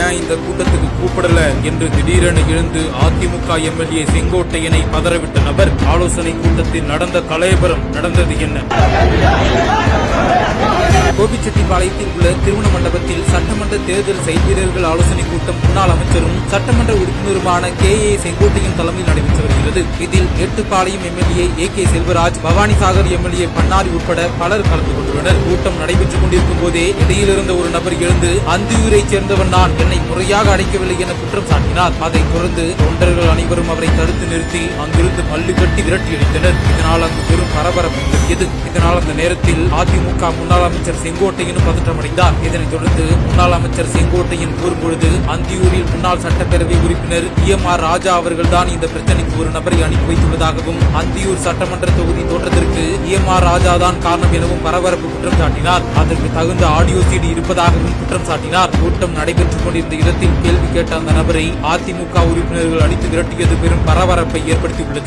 ஏன் இந்த கூட்டத்துக்கு கூப்பிடல என்று திடீரென எழுந்து அதிமுக எம்எல்ஏ செங்கோட்டையனை பதறவிட்ட நபர்? ஆலோசனை கூட்டத்தில் நடந்த கலையபரம் நடந்தது என்ன? கோபிச்செட்டிப்பாளையத்தில் உள்ள திருமண மண்டபத்தில் சட்டமன்ற தேர்தல் செயல்வீரர்கள் ஆலோசனை கூட்டம் முன்னாள் அமைச்சரும் சட்டமன்ற உறுப்பினருமான கே. ஏ. செங்கோட்டையின் தலைமையில் நடைபெற்று வருகிறது. இதில் Ettupalayam MLA A. K. Selvaraj Bhavanisagar MLA Bannari உட்பட பலர் கலந்து கொண்டுள்ளனர். கூட்டம் நடைபெற்றுக் கொண்டிருக்கும் போதே இடையில் இருந்த ஒரு நபர் எழுந்து அந்தியூரைச் சேர்ந்தவன் நான் என்னை முறையாக அடைக்கவில்லை என குற்றம் சாட்டினார். அதைத் தொடர்ந்து தொண்டர்கள் அனைவரும் அவரை தடுத்து நிறுத்தி அங்கிருந்து மல்லு கட்டி விரட்டி அடித்தனர். இதனால் அங்கு பெரும் பரபரப்பு நிலவியது இதனால் அந்த நேரத்தில் அதிமுக முன்னாள் அமைச்சர் செங்கோட்டையனும் பதற்றமடைந்தார். இதனைத் தொடர்ந்து முன்னாள் அமைச்சர் செங்கோட்டையன் கூறும்பொழுது அந்தியூரில் முன்னாள் சட்டப்பேரவை உறுப்பினர் இ. எம். ஆர். ராஜா அவர்கள்தான் இந்த பிரச்சனைக்கு ஒரு நபரை அனுப்பி வைத்துள்ளதாகவும் அந்தியூர் சட்டமன்ற தொகுதி தோற்றத்திற்கு இ. எம். ஆர். ராஜா தான் காரணம் எனவும் பரபரப்பு குற்றம் சாட்டினார். அதற்கு தகுந்த ஆடியோ சீடி இருப்பதாகவும் குற்றம் சாட்டினார். கூட்டம் நடைபெற்றுக் கொண்டிருந்த இடத்தில் கேள்வி கேட்ட அந்த நபரை அதிமுக உறுப்பினர்கள் அடித்து விரட்டியது பெரும் பரபரப்பை ஏற்படுத்தியுள்ளது.